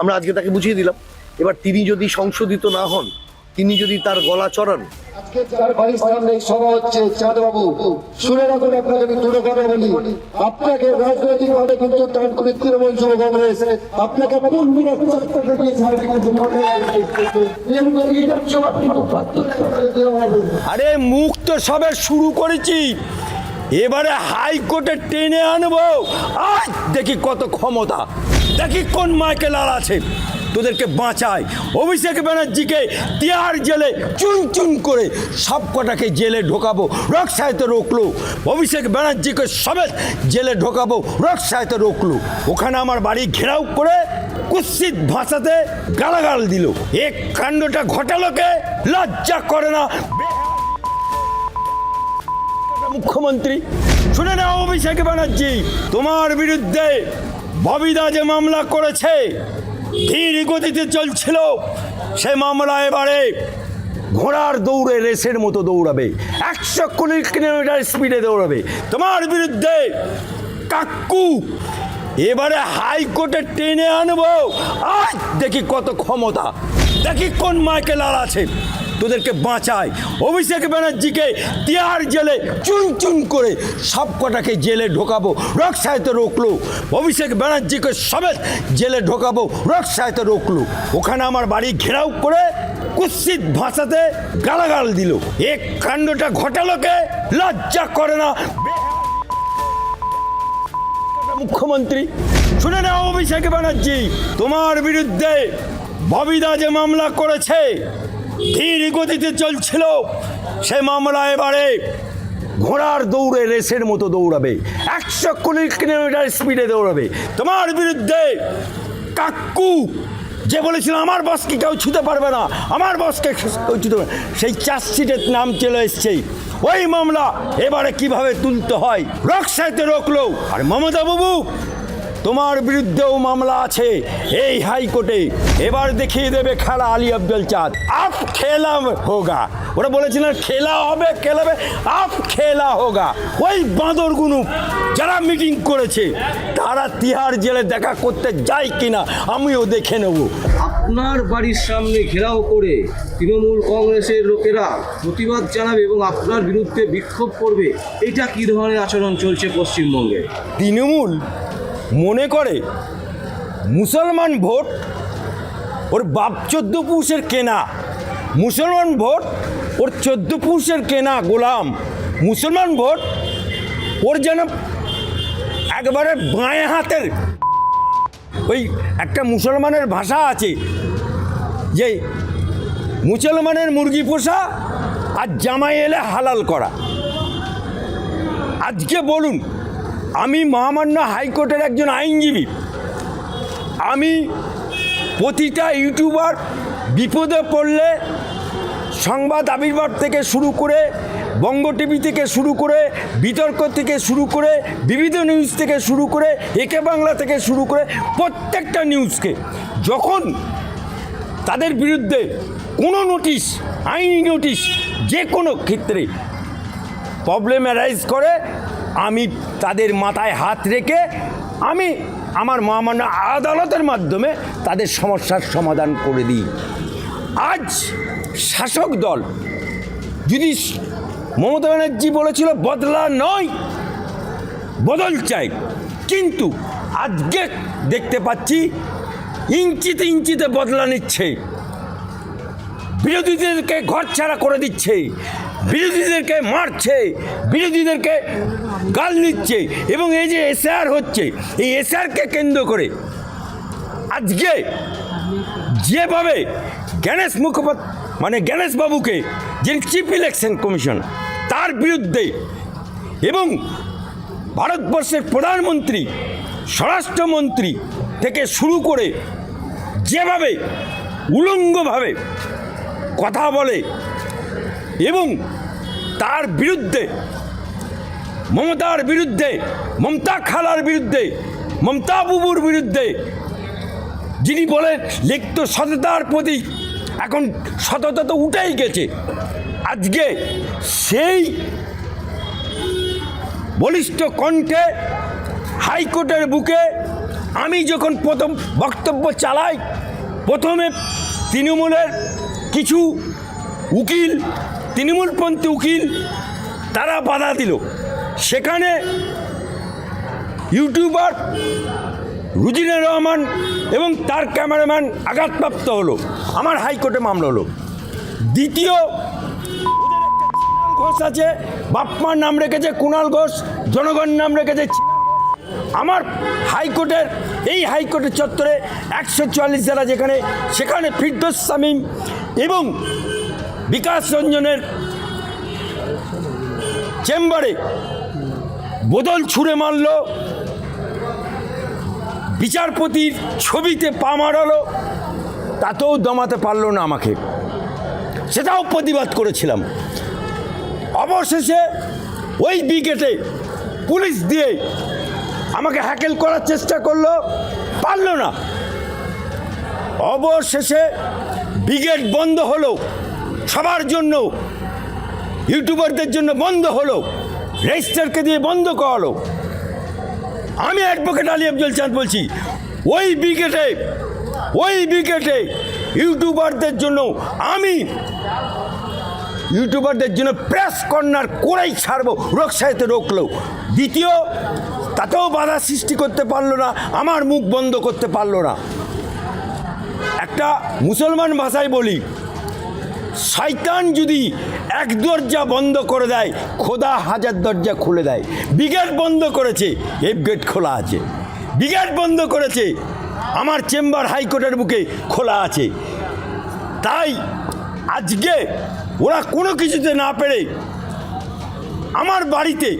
আমরা আজকে তাকে বুঝিয়ে দিলাম। এবার তিনি যদি সংশোধিত না হন তিনি যদি তার গলা চড়ান। আজকে যার বাড়ির সামনে সভা হচ্ছে চাঁদবাবু। শুনে রাখুন আপনাকে আমি দুটো কথা বলি। রাজনৈতিক ভাবে কিন্তু করে তৃণমূল যুব কংগ্রেস। আরে মুখ তো সবে শুরু করেছি। এবারে হাইকোর্টে টেনে আনব। আজ দেখি কত ক্ষমতা। দেখি কোন মাইকেল আর আছে। তোদেরকে বাঁচায় অভিষেক ব্যানার্জিকে তিহার জেলে চুন চুন করে সব কটাকে জেলে ঢোকাবো রক সাহিত্য রোকলো। অভিষেক ব্যানার্জিকে সবেত জেলে ঢোকাবো রক সাহিত্য রোকলো। ওখানে আমার বাড়ি ঘেরাও করে কুৎসিত ভাষাতে গালাগাল দিল। এ কাণ্ডটা ঘটালোকে লজ্জা করে না। মুখ্যমন্ত্রী, শুনে নাও অভিষেক ব্যানার্জি, তোমার বিরুদ্ধে ববিদা যে মামলা করেছে, ধীর গতিতে চলছিল, সে মামলা এবারে ঘোড়ার দৌড়ে, রেসের মতো দৌড়াবে। একশো কুড়ি কিলোমিটার স্পিডে দৌড়াবে। তোমার বিরুদ্ধে কাকু, এবারে হাইকোর্টে টেনে আনব। আজ দেখি কত ক্ষমতা। দেখি কোন মাইকেল আর আছে। তোদেরকে বাঁচায় অভিষেক ব্যানার্জিকে তিহার জেলে চুন চুন করে সব কটাকে জেলে ঢোকাবো রক সাহিত্য রোকলো। অভিষেক ব্যানার্জিকে সবেত জেলে ঢোকাবো রক সাহিত্য রোকলো। ওখানে আমার বাড়ি ঘেরাও করে কুৎসিত ভাষাতে গালাগাল দিল। এ কাণ্ডটা ঘটালোকে লজ্জা করে না। মুখ্যমন্ত্রী, শুনে নাও অভিষেক ব্যানার্জি, তোমার বিরুদ্ধে ববিদা যে মামলা করেছে ধীর গতিতে চলছিল সে মামলা এবারে ঘোড়ার দৌড়ে রেসের মতো দৌড়াবে। একশো কুড়ি কিলোমিটার স্পিডে দৌড়াবে। তোমার বিরুদ্ধে কাকু, যে বলেছিল, আমার বসকে কেউ ছুতে পারবে না, আমার বসকে কেউ ছুতে পারবে। সেই চার্জশিটের নাম চলে এসছে। ওই মামলা এবারে কীভাবে তুলতে হয় রক সাইতে রোকলো। আর মমতা বাবু তোমার বিরুদ্ধেও মামলা আছে। এই হাইকোর্টে এবার দেখিয়ে দেবে খেলা আলী আব্দুল চাঁদ। আপ খেলা হোগা। ওরা বলেছিলেন খেলা হবে খেলাবে আপ খেলা হোগা। ওই বাঁদরগুলো যারা মিটিং করেছে তারা তিহার জেলে দেখা করতে যায় কিনা আমিও দেখে নেব। আপনার বাড়ির সামনে ঘেরাও করে তৃণমূল কংগ্রেসের লোকেরা প্রতিবাদ জানাবে এবং আপনার বিরুদ্ধে বিক্ষোভ করবে এটা কি ধরনের আচরণ চলছে পশ্চিমবঙ্গে? তৃণমূল? মনে করে, মুসলমান ভোট, ওর বাপ চোদ্দ পুরুষের কেনা। মুসলমান ভোট, ওর চোদ্দ পুরুষের কেনা গোলাম। মুসলমান ভোট, ওর যেন একবারে বাঁয়ে হাতের। ওই একটা মুসলমানের ভাষা আছে, যে মুসলমানের মুরগি পোষা আর জামাই এলে হালাল করা। আজকে বলুন আমি মহামান্য হাইকোর্টের একজন আইনজীবী। আমি প্রতিটা ইউটিউবার বিপদে পড়লে সংবাদ আবির্ভাব থেকে শুরু করে বঙ্গ টিভি থেকে শুরু করে বিতর্ক থেকে শুরু করে বিবিধ নিউজ থেকে শুরু করে একে বাংলা থেকে শুরু করে প্রত্যেকটা নিউজকে যখন তাদের বিরুদ্ধে কোনো নোটিশ, আইনি নোটিশ যে কোনো ক্ষেত্রে প্রবলেম অ্যারাইজ করে আমি তাদের মাথায় হাত রেখে আমি আমার মহামান্য আদালতের মাধ্যমে তাদের সমস্যার সমাধান করে দিই। আজ শাসক দল যদি মমতা ব্যানার্জি বলেছিল, বদলা নয়, বদল চাই। কিন্তু আজকে দেখতে পাচ্ছি, ইঞ্চিতে ইঞ্চিতে বদলা নিচ্ছে। বিরোধীদেরকে ঘর ছাড়া করে দিচ্ছে। বিরোধীদেরকে মারছে, বিরোধীদেরকে গাল দিচ্ছে এবং এই যে এসআর হচ্ছে, এই এসআরকে কেন্দ্র করে আজকে যেভাবে গণেশ মুখোপাধ্যায় মানে গণেশ বাবুকে যিনি চিফ ইলেকশন কমিশন তার বিরুদ্ধে এবং ভারতবর্ষের প্রধানমন্ত্রী, স্বরাষ্ট্রমন্ত্রী থেকে শুরু করে যেভাবে উলঙ্গভাবে কথা বলে এবং তার বিরুদ্ধে, মমতার বিরুদ্ধে, মমতা খালার বিরুদ্ধে, মমতা বুবুর বিরুদ্ধে যিনি বলেন লিপ্ত সততার প্রতীক এখন সততা তো উঠেই গেছে। আজকে সেই বলিষ্ঠ কণ্ঠে হাইকোর্টের বুকে আমি যখন প্রথম বক্তব্য চালাই, প্রথমে তৃণমূলের কিছু উকিল তৃণমূলপন্থী উকিল তারা বাধা দিল। সেখানে ইউটিউবার রুজিনা রহমান এবং তার ক্যামেরাম্যান আঘাতপ্রাপ্ত হলো। আমার হাইকোর্টে মামলা হলো। দ্বিতীয় ঘোষ আছে, বাপমার নাম রেখেছে কুণাল ঘোষ জনগণ নাম রেখেছে আমার হাইকোর্টের, এই হাইকোর্টের চত্বরে একশো চুয়াল্লিশ যারা যেখানে, সেখানে ফিরদোস সামিম এবং বিকাশ রঞ্জনের চেম্বারে বোতল ছুঁড়ে মারল, বিচারপতির ছবিতে পা মারালো, তাতেও দমাতে পারল না আমাকে। সেটাও প্রতিবাদ করেছিলাম। অবশেষে ওই বিকেটে পুলিশ দিয়ে আমাকে হ্যাকেল করার চেষ্টা করল, পারল না। অবশেষে ব্রিগেড বন্ধ হলো। সবার জন্য, ইউটিউবারদের জন্য বন্ধ হলো, রেজিস্টারকে দিয়ে বন্ধ করালো। আমি অ্যাডভোকেট আলী আফজল চাঁদ বলছি, ওই ব্রিগেডে ওই ব্রিগেডে ইউটিউবারদের জন্য আমি ইউটিউবারদের জন্য প্রেস কর্নার করেই ছাড়বো রোকসাইতে রোকলো দ্বিতীয়, তাতেও বাধা সৃষ্টি করতে পারল না, আমার মুখ বন্ধ করতে পারল না। একটা মুসলমান ভাষায় বলি শয়তান যদি এক দরজা বন্ধ করে দেয়, খোদা হাজার দরজা খুলে দেয়। ব্রিগেড বন্ধ করেছে এফ গেট খোলা আছে। ব্রিগেড বন্ধ করেছে, আমার চেম্বার হাইকোর্টের বুকে খোলা আছে। তাই আজকে ওরা কোনো কিছুতে না পেরে আমার বাড়িতে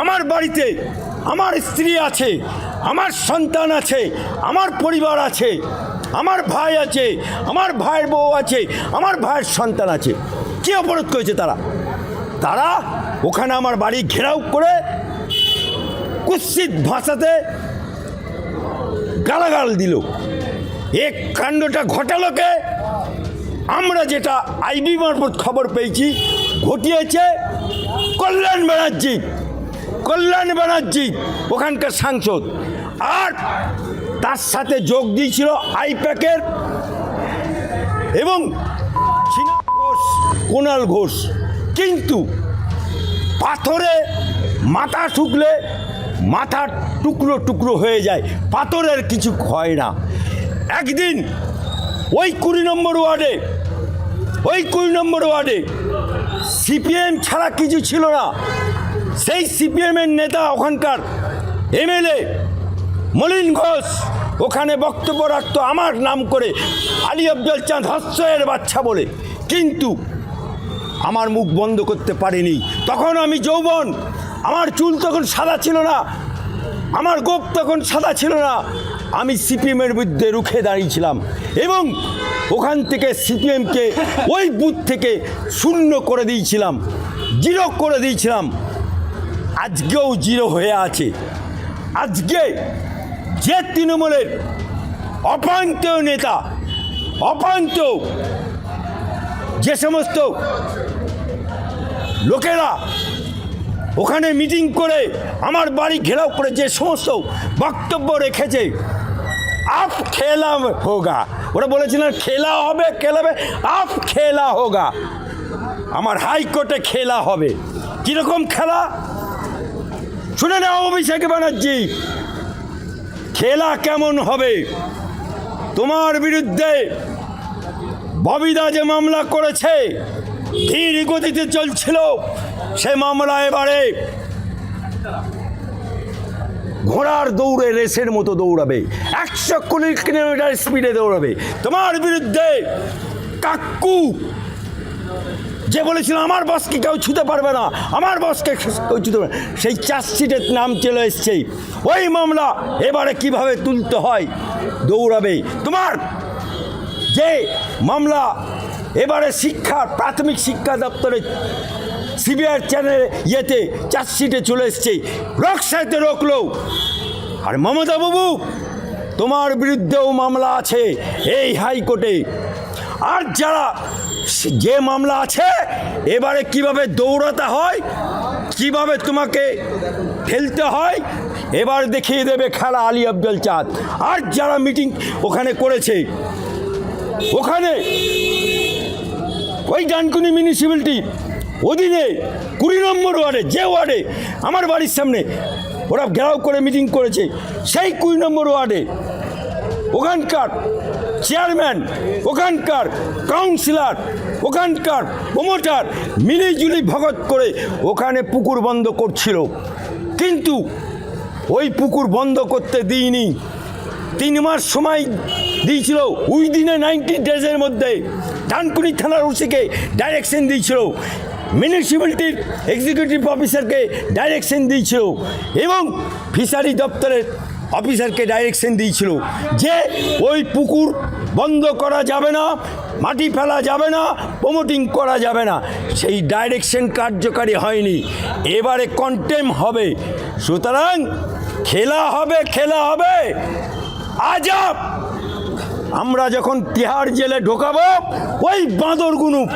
আমার বাড়িতে আমার স্ত্রী আছে, আমার সন্তান আছে, আমার পরিবার আছে আমার ভাই আছে, আমার ভাইয়ের বউ আছে, আমার ভাইয়ের সন্তান আছে। কী অপরাধ করেছে তারা? তারা ওখানে আমার বাড়ি ঘেরাও করে কুৎসিত ভাষাতে গালাগাল দিল। এ কাণ্ডটা ঘটালোকে আমরা যেটা আইবি মারফত খবর পেয়েছি, ঘটিয়েছে কল্যাণ ব্যানার্জি। কল্যাণ ব্যানার্জি, ওখানকার সাংসদ। আর তার সাথে যোগ দিয়েছিল আইপ্যাকের এবং ঘোষ কুণাল ঘোষ। কিন্তু পাথরে মাথা ঠুকলে মাথা টুকরো টুকরো হয়ে যায়, পাথরের কিছু হয় না। একদিন ওই কুড়ি নম্বর ওয়ার্ডে, ওই কুড়ি নম্বর ওয়ার্ডে সিপিএম ছাড়া কিছু ছিল না। সেই সিপিএমের নেতা ওখানকার এমএলএ মলিন ঘোষ, ওখানে বক্তব্য রাখতো আমার নাম করে আলী আফজল চাঁদ হস্যের বাচ্চা বলে। কিন্তু আমার মুখ বন্ধ করতে পারিনি। তখন আমি যৌবন, আমার চুল তখন সাদা ছিল না, আমার গোপ তখন সাদা ছিল না। আমি সিপিএমের বিরুদ্ধে রুখে দাঁড়িয়েছিলাম এবং ওখান থেকে সিপিএমকে ওই বুথ থেকে শূন্য করে দিয়েছিলাম, জিরো করে দিয়েছিলাম। আজকেও জিরো হয়ে আছে। আজকে যে তৃণমূলের অপান্ত নেতা অপান্ত যে সমস্ত লোকেরা ওখানে মিটিং করে আমার বাড়ি ঘেরাও করে যে সমস্ত বক্তব্য রেখেছে, আপ খেলা হোগা। ওরা বলেছিলেন, খেলা হবে খেলাবে আপ খেলা হোগা। আমার হাইকোর্টে খেলা হবে। কীরকম খেলা? শুনে নাও অভিষেক ব্যানার্জি। খেলা কেমন হবে? তোমার বিরুদ্ধে ববিদা যে মামলা করেছে, ধীর গতিতে চলছিল সে মামলা এবারে ঘোড়ার দৌড়ে রেসের মতো দৌড়াবে, একশো কুড়ি কিলোমিটার স্পিডে দৌড়াবে। তোমার বিরুদ্ধে কাক্কু যে বলেছিল, আমার বসকে কেউ ছুতে পারবে না, আমার বসকে কেউ ছুতে পারবে। সেই চার্জশিটের নাম চলে এসছে। ওই মামলা এবারে কীভাবে তুলতে হয়? দৌড়াবে। তোমার যে মামলা এবারে শিক্ষা, প্রাথমিক শিক্ষা দপ্তরে সিবিআই চ্যানেলে ইয়েতে চার্জশিটে চলে এসছে। রকসাইতে রকলো। আর মমতা বাবু তোমার বিরুদ্ধেও মামলা আছে এই হাইকোর্টে। আর যারা যে মামলা আছে, এবারে কীভাবে দৌড়াতে হয়, কীভাবে তোমাকে ফেলতে হয়, এবার দেখিয়ে দেবে খেলা আলী আব্দুল চাঁদ। আর যারা মিটিং ওখানে করেছে, ওখানে ওই ডানকুনি মিউনিসিপ্যালিটি অধীনে কুড়ি নম্বর ওয়ার্ডে, যে ওয়ার্ডে, আমার বাড়ির সামনে ওরা ঘেরাও করে মিটিং করেছে, সেই কুড়ি নম্বর ওয়ার্ডে ওখানকার চেয়ারম্যান, ওখানকার কাউন্সিলর, ওখানকার প্রমোটার মিলিজুলি ভগত করে ওখানে পুকুর বন্ধ করছিল। কিন্তু ওই পুকুর বন্ধ করতে দিইনি। তিন মাস সময় দিয়েছিল। ওই দিনে নাইনটি ডেজের মধ্যে ডানকুনি থানার ওসিকে ডাইরেকশন দিয়েছিল। মিউনিসিপ্যালিটির এক্সিকিউটিভ অফিসারকে ডাইরেকশন দিয়েছিল। এবং ফিশারি দপ্তরের অফিসারকে ডাইরেকশন দিয়েছিল যে ওই পুকুর বন্ধ করা যাবে না, মাটি ফেলা যাবে না প্রমোটিং করা যাবে না। সেই ডাইরেকশন কার্যকারী হয়নি। এবারে কন্টেম হবে। সুতরাং খেলা হবে খেলা হবে। আজাব! আমরা যখন তিহার জেলে ঢোকাবো, ওই বাঁদরগুলো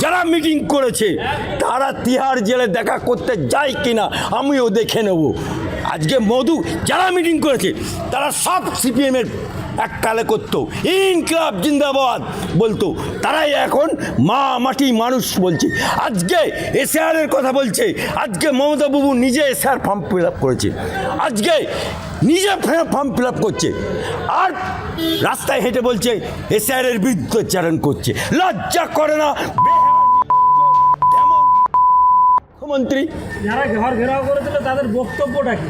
যারা মিটিং করেছে, তারা তিহার জেলে দেখা করতে যায় কিনা, আমিও দেখে নেব। আজকে মধু যারা মিটিং করেছে, তারা সব সিপিএমের এককালে করতো। ইনকলাব জিন্দাবাদ বলতো। তারাই এখন মা মাটি মানুষ বলছে। আজকে এসআরের কথা বলছে। আজকে মমতা বাবু নিজে এসআর ফর্ম ফিল আপ করেছে। আজকে নিজে ফর্ম ফিল আপ করছে। আর রাস্তায় হেঁটে বলছে এসআরের বিরুদ্ধচারণ করছে। লজ্জা করে না মুখ্যমন্ত্রী। যারা ঘর ঘেরাও করেছিল তাদের বক্তব্যটা কি?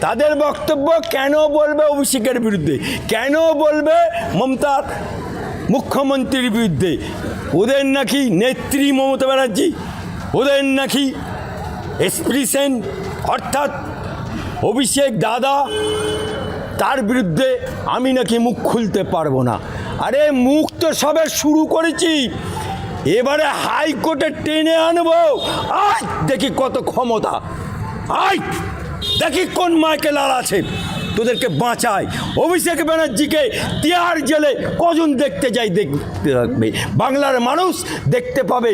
তাদের বক্তব্য কেন বলবে অভিষেকের বিরুদ্ধে? কেন বলবে মমতার মুখ্যমন্ত্রীর বিরুদ্ধে? ওদের নাকি নেত্রী মমতা ব্যানার্জি? ওদের নাকি এক্সপ্রেশন অর্থাৎ অভিষেক দাদা তার বিরুদ্ধে আমি নাকি মুখ খুলতে পারব না। আরে মুখ তো সবে শুরু করেছি। এবারে হাইকোর্টে টেনে আনব। আজ দেখি কত ক্ষমতা। আয়, দেখি কোন মাইকেল আর আছে। তোদেরকে বাঁচায় অভিষেক ব্যানার্জিকে তিহার জেলে কজন দেখতে যাই দেখতে রাখবে বাংলার মানুষ দেখতে পাবে।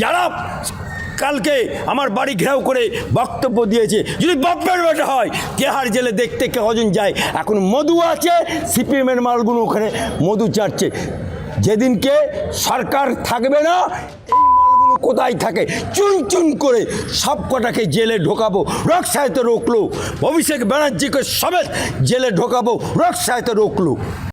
যারা কালকে আমার বাড়ি ঘেরাও করে বক্তব্য দিয়েছে, যদি বাপ্পের বেটা হয়, তেহার জেলে দেখতে কজন যায়? এখন মধু আছে, সিপিএমের মালগুলো ওখানে মধু চাটছে। যেদিনকে সরকার থাকবে না কোথায় থাকে? চুন চুন করে সব কটাকে জেলে ঢোকাবো রক সাহিত্য রোকলো। অভিষেক ব্যানার্জিকে সমেত জেলে ঢোকাবো রক সাহিত্য রোকলো।